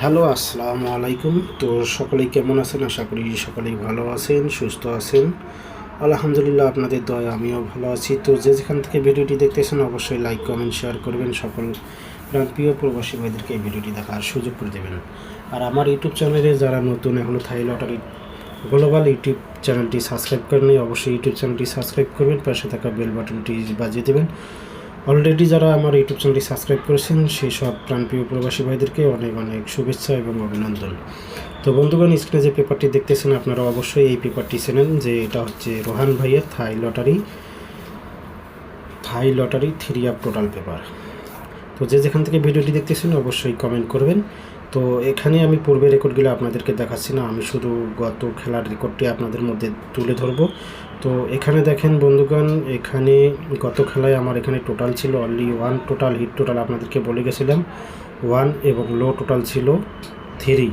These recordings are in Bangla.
হ্যালো, আসসালামু আলাইকুম। তো সকলেই কেমন আছেন? আশা করি সকলেই ভালো আছেন, সুস্থ আছেন। আলহামদুলিল্লাহ, আপনাদের দয়া আমিও ভালো আছি। তো যে যেখান থেকে ভিডিওটি দেখতেছেন, অবশ্যই লাইক, কমেন্ট, শেয়ার করবেন। সকল প্রিয় প্রবাসী ভাইদেরকে এই ভিডিওটি দেখার সুযোগ করে দেবেন। আর আমার ইউটিউব চ্যানেলে যারা নতুন এখনও থাই লটারি গ্লোবাল ইউটিউব চ্যানেলটি সাবস্ক্রাইব করেনি অবশ্যই ইউটিউব চ্যানেলটি সাবস্ক্রাইব করবেন। পাশে থাকা বেল বাটনটি বাজিয়ে দেবেন। অলরেডি যারা আমার ইউটিউব চ্যানেলটি সাবস্ক্রাইব করেছেন, সেই সব প্রাণপ্রিয় প্রবাসী ভাইদেরকে অনেক অনেক শুভেচ্ছা এবং অভিনন্দন। তো বন্ধুগণ স্ক্রিনে যে পেপারটি দেখতেছেন, আপনারা অবশ্যই এই পেপারটি চেনেন যে এটা হচ্ছে রোহান ভাইয়ের Thai lottery Thai lottery three up total paper তো যে যেখান থেকে ভিডিওটি দেখতেছেন, অবশ্যই কমেন্ট করবেন। তো এখানে আমি পূর্বের রেকর্ডগুলো আপনাদেরকে দেখাচ্ছি না, আমি শুধু গত খেলার রেকর্ডটি আপনাদের মধ্যে তুলে ধরবো। তো এখানে দেখেন বন্ধুগণ, এখানে গত খেলায় আমার এখানে টোটাল ছিল only one total hit total আপনাদেরকে বলে গেছিলাম। ওয়ান এবং লো টোটাল ছিল থ্রি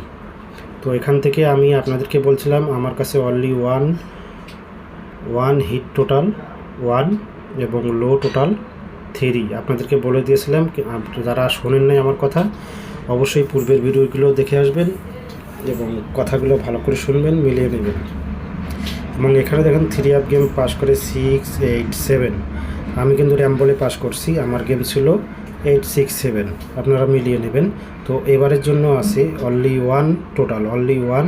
তো এখান থেকে আমি আপনাদেরকে বলছিলাম, আমার কাছে only one one hit total one এবং লো টোটাল থ্রি আপনাদেরকে বলে দিয়েছিলাম, যারা শোনেন নাই আমার কথা অবশ্যই পূর্বের ভিডিওগুলো দেখে আসবেন এবং কথাগুলো ভালো করে শুনবেন, মিলিয়ে নেবেন। এবং এখানে দেখেন থ্রি আপ গেম পাস করে সিক্স এইট সেভেন আমি কিন্তু র্যাম্বলে পাস করছি, আমার গেম ছিল এইট সিক্স সেভেন আপনারা মিলিয়ে নেবেন। তো এবারের জন্য আছে only one total only one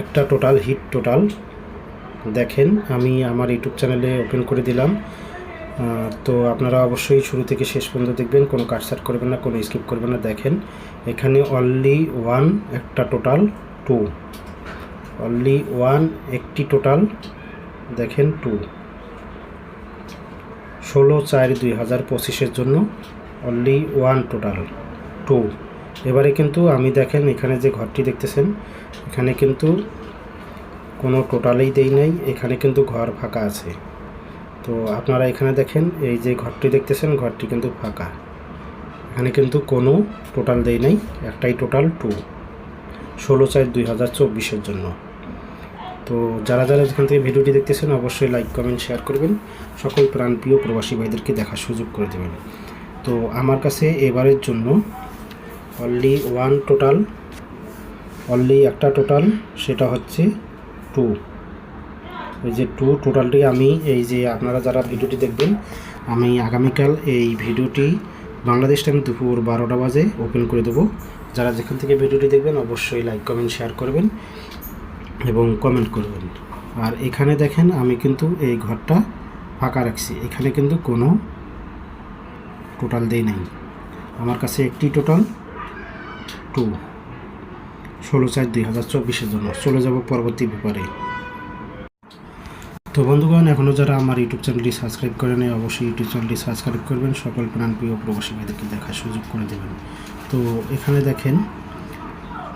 একটা টোটাল হিট টোটাল দেখেন, আমি আমার ইউটিউব চ্যানেলে ওপেন করে দিলাম। তো আপনারা অবশ্যই শুরু থেকে শেষ পর্যন্ত দেখবেন, কোনো কাটসাট করবেন না, কোনো স্কিপ করবেন না, দেখেন। এখানে অনলি ওয়ান একটা টোটাল টু অনলি ওয়ান একটি টোটাল দেখেন টু ষোলো চার দুই হাজার পঁচিশের জন্য অনলি ওয়ান টোটাল টু এবারে কিন্তু আমি দেখেন, এখানে যে ঘরটি দেখতেছেন, এখানে কিন্তু কোনো টোটালেই দেই নাই, এখানে কিন্তু ঘর ফাঁকা আছে। তো আপনারা এখানে দেখেন, এই যে ঘরটি দেখতেছেন, ঘরটি কিন্তু ফাঁকা। এখানে কিন্তু কোনো টোটাল দেই নাই, একটাই টোটাল টু। ষোলো চার দুই হাজার চব্বিশের জন্য। তো যারা যারা এখান থেকে ভিডিওটি দেখতেছেন, অবশ্যই লাইক, কমেন্ট, শেয়ার করবেন। সকল প্রাণপ্রিয় প্রবাসী ভাইদেরকে দেখার সুযোগ করে দেবেন। তো আমার কাছে এবারের জন্য অনলি ওয়ান টোটাল অনলি একটা টোটাল সেটা হচ্ছে টু এই যে টু টোটালটি আমি, এই যে আপনারা যারা ভিডিওটি দেখবেন, আমি আগামীকাল এই ভিডিওটি বাংলাদেশ টাইম দুপুর বারোটা বাজে ওপেন করে দেবো। যারা যেখান থেকে ভিডিওটি দেখবেন, অবশ্যই লাইক কমেন্ট শেয়ার করবেন এবং কমেন্ট করবেন। আর এখানে দেখেন, আমি কিন্তু এই ঘরটা ফাঁকা রাখছি। এখানে কিন্তু কোনো টোটাল দেই নাই। আমার কাছে একটি টোটাল টু ষোলো চার দুই হাজার চব্বিশের জন্য। চলে যাব পরবর্তী ব্যাপারে। তো বন্ধুগণ এখনও যারা আমার ইউটিউব চ্যানেলটি সাবস্ক্রাইব করে অবশ্যই ইউটিউব চ্যানেলটি সাবস্ক্রাইব করবেন। সকল প্রাণপ্রিয় প্রবাসী ভাইদেরকে দেখার সুযোগ করে দেবেন। তো এখানে দেখেন,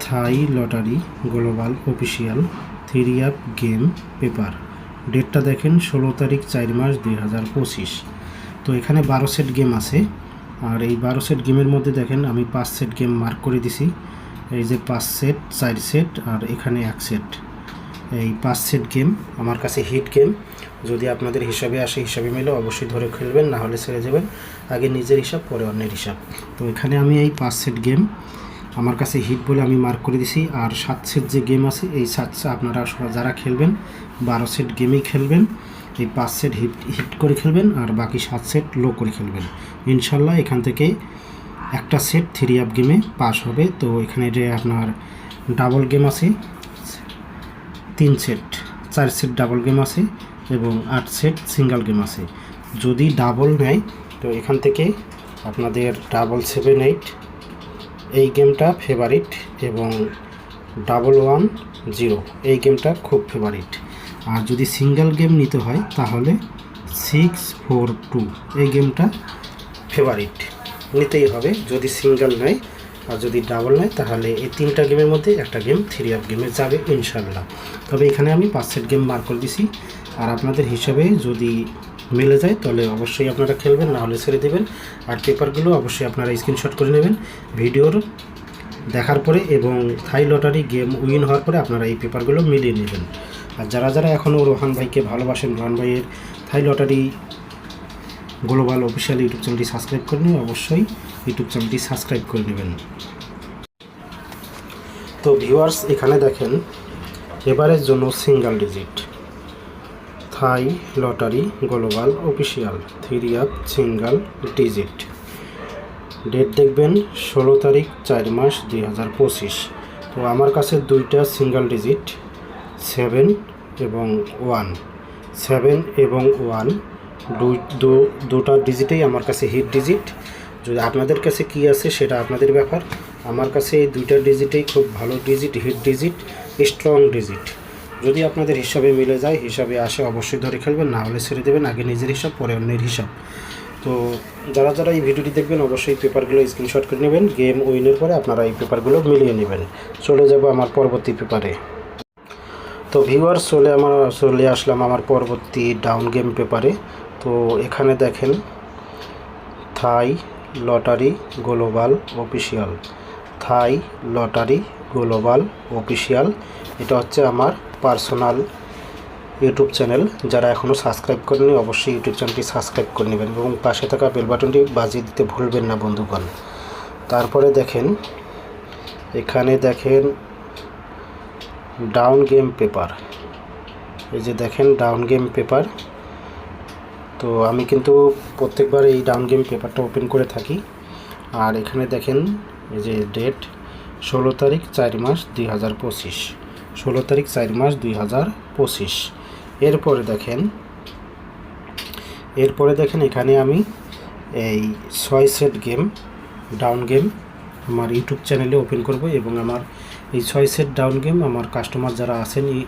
Thai lottery, global, official three up game, paper. ডেটটা দেখেন, ষোলো তারিখ, চার মাস দুই হাজার পঁচিশ। তো এখানে বারো সেট গেম আছে। আর এই বারো সেট গেমের মধ্যে দেখেন, আমি পাঁচ সেট গেম মার্ক করে দিছি। এই যে পাঁচ সেট, চার সেট, আর এখানে এক সেট। এই পাঁচ সেট গেম আমার কাছে হিট গেম যদি আপনাদের হিসাবে আসে, হিসাবে মিলে অবশ্যই ধরে খেলবেন, না হলে ছেড়ে যাবেন। আগে নিজের হিসাব, পরে অন্যের হিসাব। তো এখানে আমি এই পাঁচ সেট গেম আমার কাছে হিট বলে আমি মার্ক করে দিছি। আর সাত সেট যে গেম আছে, এই সাত আপনারা যারা খেলবেন, বারো সেট গেমেই খেলবেন, এই পাঁচ সেট হিট হিট করে খেলবেন, আর বাকি সাত সেট লো করে খেলবেন। ইনশাল্লাহ এখান থেকে একটা সেট থ্রি আপ গেমে পাস হবে। তো এখানে যে আপনার ডাবল গেম আছে তিন সেট, চার সেট ডাবল গেম আছে এবং আট সেট সিঙ্গেল গেম আছে। যদি ডাবল নেয়, তো এখান থেকে আপনাদের ডাবল সেভেন এইট এই গেমটা ফেভারিট এবং ডাবল ওয়ান জিরো এই গেমটা খুব ফেভারিট আর যদি সিঙ্গেল গেম নিতে হয়, তাহলে সিক্স ফোর টু এই গেমটা ফেভারিট নিতেই হবে, যদি সিঙ্গেল নেয় আর যদি ডাবল নেয়, তাহলে এই তিনটা গেমের মধ্যে একটা গেম থ্রি আপ গেমে যাবে ইনশাল্লাহ তবে এখানে আমি পাঁচ সেট গেম মার্ক করে দিছি। আর আপনাদের হিসাবে যদি মিলে যায়, তাহলে অবশ্যই আপনারা খেলবেন, না হলে ছেড়ে দেবেন। আর পেপারগুলো অবশ্যই আপনারা স্ক্রিনশট করে নেবেন। ভিডিওর দেখার পরে এবং থাই লটারি গেম উইন হওয়ার পরে আপনারা এই পেপারগুলো মিলিয়ে নেবেন। আর যারা যারা এখনও রোহান ভাইকে ভালোবাসেন, রোহান ভাইয়ের Thai lottery global official YouTube চ্যানেলটি সাবস্ক্রাইব করে নিন অবশ্যই ইউটিউব চ্যানেলটি সাবস্ক্রাইব করে নেবেন। তো ভিউয়ার্স এখানে দেখেন এবারের জন্য single digit. Thai lottery, global official three up single digit. Date দেখবেন ষোলো তারিখ, চার মাস, দুই হাজার পঁচিশ। তো আমার কাছে দুইটা সিঙ্গেল ডিজিট, সেভেন এবং ওয়ান। সেভেন এবং ওয়ান দুটা ডিজিটেই আমার কাছে হিট ডিজিট। যদি আপনাদের কাছে কি আছে সেটা আপনাদের ব্যাপার। আমার কাছে এই দুইটা ডিজিটেই খুব ভালো digit, hit digit. Strong digit যদি আপনাদের হিসাবে মিলে যায়, হিসাবে আসে অবশ্যই ধরে খেলবেন, না হলে ছেড়ে দেবেন, আগে নিজের হিসাব, পরে অন্যের হিসাব। তো যারা যারা এই ভিডিওটি দেখবেন, অবশ্যই পেপারগুলো স্ক্রিনশট করে নেবেন গেম উইনের পরে আপনারা এই পেপারগুলো মিলিয়ে নেবেন। চলে যাব আমার পরবর্তী পেপারে। তো ভিউয়ার চলে আমার, চলে আসলাম আমার পরবর্তী ডাউন গেম পেপারে। তো এখানে দেখেন Thai lottery global official Thai lottery global official এটা হচ্ছে আমার পার্সোনাল ইউটিউব চ্যানেল। যারা এখনও সাবস্ক্রাইব করেনি অবশ্যই ইউটিউব চ্যানেলটি সাবস্ক্রাইব করে নেবেন এবং পাশে থাকা বেল বাটনটি বাজিয়ে দিতে ভুলবেন না, বন্ধুগণ। তারপরে দেখেন, এখানে দেখেন ডাউন গেম পেপার। এই যে দেখেন, ডাউন গেম পেপার। তো আমি কিন্তু প্রত্যেকবার এই ডাউন গেম পেপারটা ওপেন করে থাকি। আর এখানে দেখেন, এই যে ডেট। ষোলো তারিখ চার মাস দুই হাজার পঁচিশ। ষোলো তারিখ চার মাস দুই হাজার পঁচিশ। এরপরে দেখেন এরপরে দেখেন এখানে আমি এই ছয় সেট গেম, ডাউন গেম আমার ইউটিউব চ্যানেলে ওপেন করব এবং আমার এই ছয় সেট ডাউন গেম আমার কাস্টমার যারা আছেন এই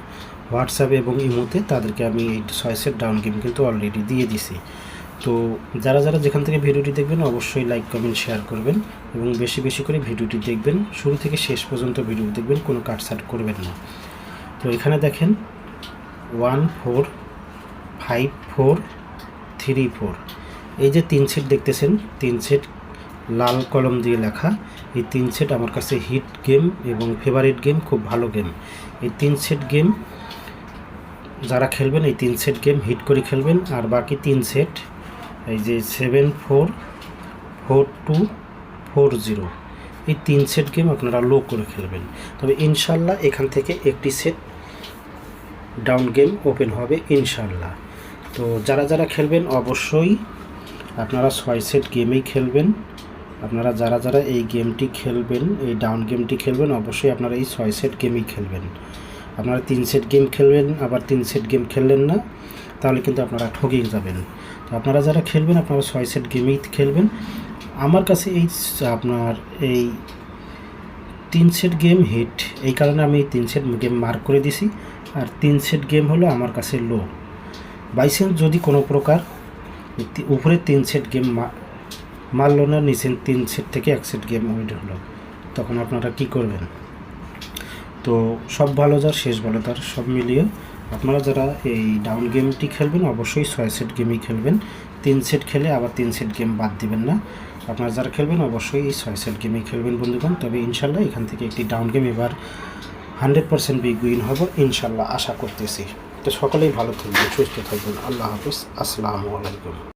হোয়াটসঅ্যাপে এবং ইমোতে তাদেরকে আমি এই ছয় সেট ডাউন গেম কিন্তু অলরেডি দিয়ে দিছি। তো যারা যারা যেখান থেকে ভিডিওটি দেখবেন, অবশ্যই লাইক কমেন্ট শেয়ার করবেন এবং বেশি বেশি করে ভিডিওটি দেখবেন। শুরু থেকে শেষ পর্যন্ত ভিডিও দেখবেন, কোনো কাটসাট করবেন না। তো এখানে দেখেন one four five four three four এই যে তিন সেট দেখতেছেন, তিন সেট লাল কলম দিয়ে লেখা। এই তিন সেট আমার কাছে হিট গেম এবং ফেভারিট গেম খুব ভালো গেম এই তিন সেট গেম যারা খেলবেন, এই তিন সেট গেম হিট করে খেলবেন। আর বাকি তিন সেট এই যে seven four four two four zero এই তিন সেট গেম আপনারা লো করে খেলবেন। তবে ইনশাল্লাহ এখান থেকে একটি সেট ডাউন গেম ওপেন হবে ইনশাল্লাহ তো যারা যারা খেলবেন অবশ্যই আপনারা ছয় সেট গেমেই খেলবেন। আপনারা যারা যারা এই গেমটি খেলবেন, এই ডাউন গেমটি খেলবেন, অবশ্যই আপনারা এই ছয় সেট গেমই খেলবেন। আপনারা তিন সেট গেম খেলবেন, আবার তিন সেট গেম খেললেন না, তাহলে কিন্তু আপনারা ঠকে যাবেন। তো আপনারা যারা খেলবেন, আপনারা ছয় সেট গেমেই খেলবেন। আমার কাছে এই আপনার এই তিন সেট গেম হিট এই কারণে আমি তিন সেট গেম মার্ক করে দিছি। আর তিন সেট গেম হলো আমার কাছে লো বাইসেন্স যদি কোনো প্রকার উপরে তিন সেট গেম মারল না নিচের তিন সেট থেকে এক সেট গেম উইড হলো, তখন আপনারা কি করবেন? তো সব ভালো যার, শেষ ভালো তার, সব মিলিয়ে আপনারা যারা এই ডাউন গেমটি খেলবেন, অবশ্যই ছয় সেট গেমই খেলবেন। তিন সেট খেলে আবার তিন সেট গেম বাদ দিবেন না। আপনারা যারা খেলবেন, অবশ্যই এই ছয় সেট গেমই খেলবেন বন্ধুগণ। তবে ইনশাল্লাহ এখান থেকে একটি ডাউন গেম এবার হান্ড্রেড পার্সেন্ট বিগ উইন হব ইনশাল্লাহ আশা করতেছি। তো সকলেই ভালো থাকবেন, সুস্থ থাকবেন। আল্লাহ হাফিজ। আসসালামু আলাইকুম।